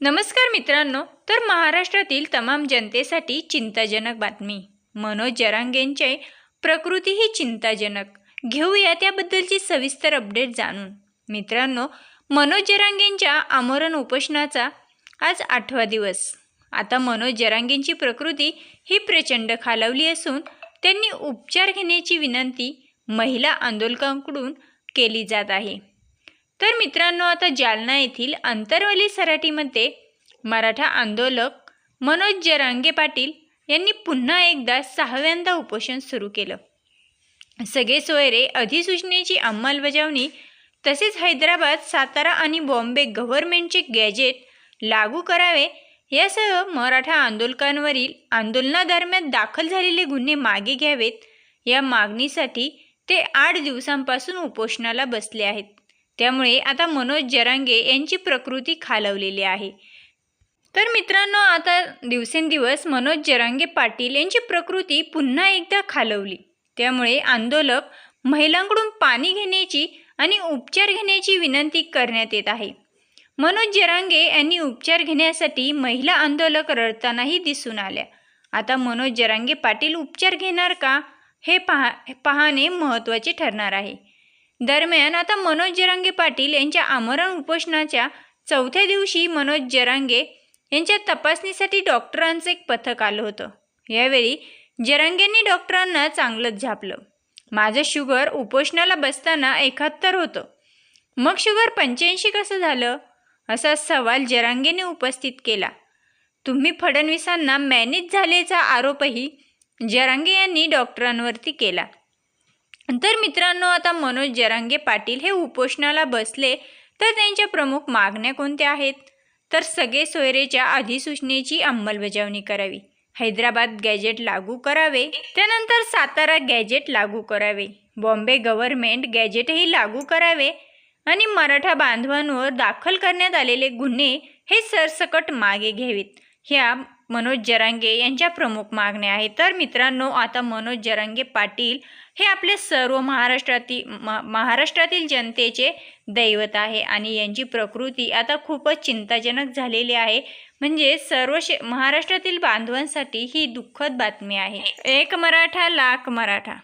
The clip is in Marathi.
नमस्कार मित्रांनो तर महाराष्ट्रातील तमाम जनतेसाठी चिंताजनक बातमी. मनोज जरांगेंचे प्रकृती ही चिंताजनक. घेऊया त्याबद्दलची सविस्तर अपडेट जाणून. मित्रांनो मनोज जरांगेंच्या आमरण उपोषणाचा आज आठवा दिवस. आता मनोज जरांगेंची प्रकृती ही प्रचंड खालावली असून त्यांनी उपचार घेण्याची विनंती महिला आंदोलकांकडून केली जात आहे. तर मित्रांनो आता जालना येथील अंतरवली सराटीमध्ये मराठा आंदोलक मनोज जरांगे पाटील यांनी पुन्हा एकदा सहाव्यांदा उपोषण सुरू केलं. सगळे सोयरे अधिसूचनेची अंमलबजावणी तसेच हैदराबाद सातारा आणि बॉम्बे गव्हर्नमेंटचे गॅजेट लागू करावे यासह मराठा आंदोलकांवरील आंदोलनादरम्यान दाखल झालेले गुन्हे मागे घ्यावेत या मागणीसाठी ते आठ दिवसांपासून उपोषणाला बसले आहेत. त्यामुळे आता मनोज जरांगे यांची प्रकृती खालवलेली आहे. तर मित्रांनो आता दिवसेंदिवस मनोज जरांगे पाटील यांची प्रकृती पुन्हा एकदा खालवली. त्यामुळे आंदोलक महिलांकडून पाणी घेण्याची आणि उपचार घेण्याची विनंती करण्यात येत आहे. मनोज जरांगे यांनी उपचार घेण्यासाठी महिला आंदोलक रडतानाही दिसून आल्या. आता मनोज जरांगे पाटील उपचार घेणार का हे पहा पाहणे महत्त्वाचे ठरणार आहे. दरम्यान आता मनोज जरांगे पाटील यांच्या आमरण उपोषणाच्या चौथ्या दिवशी मनोज जरांगे यांच्या तपासणीसाठी डॉक्टरांचं एक पथक आलं होतं. यावेळी जरांगेंनी डॉक्टरांना चांगलंच झापलं. माझं शुगर उपोषणाला बसताना एकाहत्तर होतं. मग शुगर पंच्याऐंशी कसं झालं? असा सवाल जरांगेने उपस्थित केला. तुम्ही फडणवीसांना मॅनेज झाल्याचा आरोपही जरांगे यांनी डॉक्टरांवरती केला. तर मित्रांनो आता मनोज जरांगे पाटील हे उपोषणाला बसले तर त्यांच्या प्रमुख मागण्या कोणत्या आहेत? तर सगळे सोयरेच्या अधिसूचनेची अंमलबजावणी करावी. हैदराबाद गॅजेट लागू करावे. त्यानंतर सातारा गॅजेट लागू करावे. बॉम्बे गव्हर्नमेंट गॅजेटही लागू करावे. आणि मराठा बांधवांवर दाखल करण्यात आलेले गुन्हे हे सरसकट मागे घ्यावेत. ह्या मनोज जरांगे यांच्या प्रमुख मागण्या आहेत. तर मित्रांनो आता मनोज जरांगे पाटील हे आपले सर्व महाराष्ट्रातील म महाराष्ट्रातील जनतेचे दैवत आहे आणि यांची प्रकृती आता खूपच चिंताजनक झालेली आहे. म्हणजे सर्व महाराष्ट्रातील बांधवांसाठी ही दुःखद बातमी आहे. एक मराठा लाख मराठा.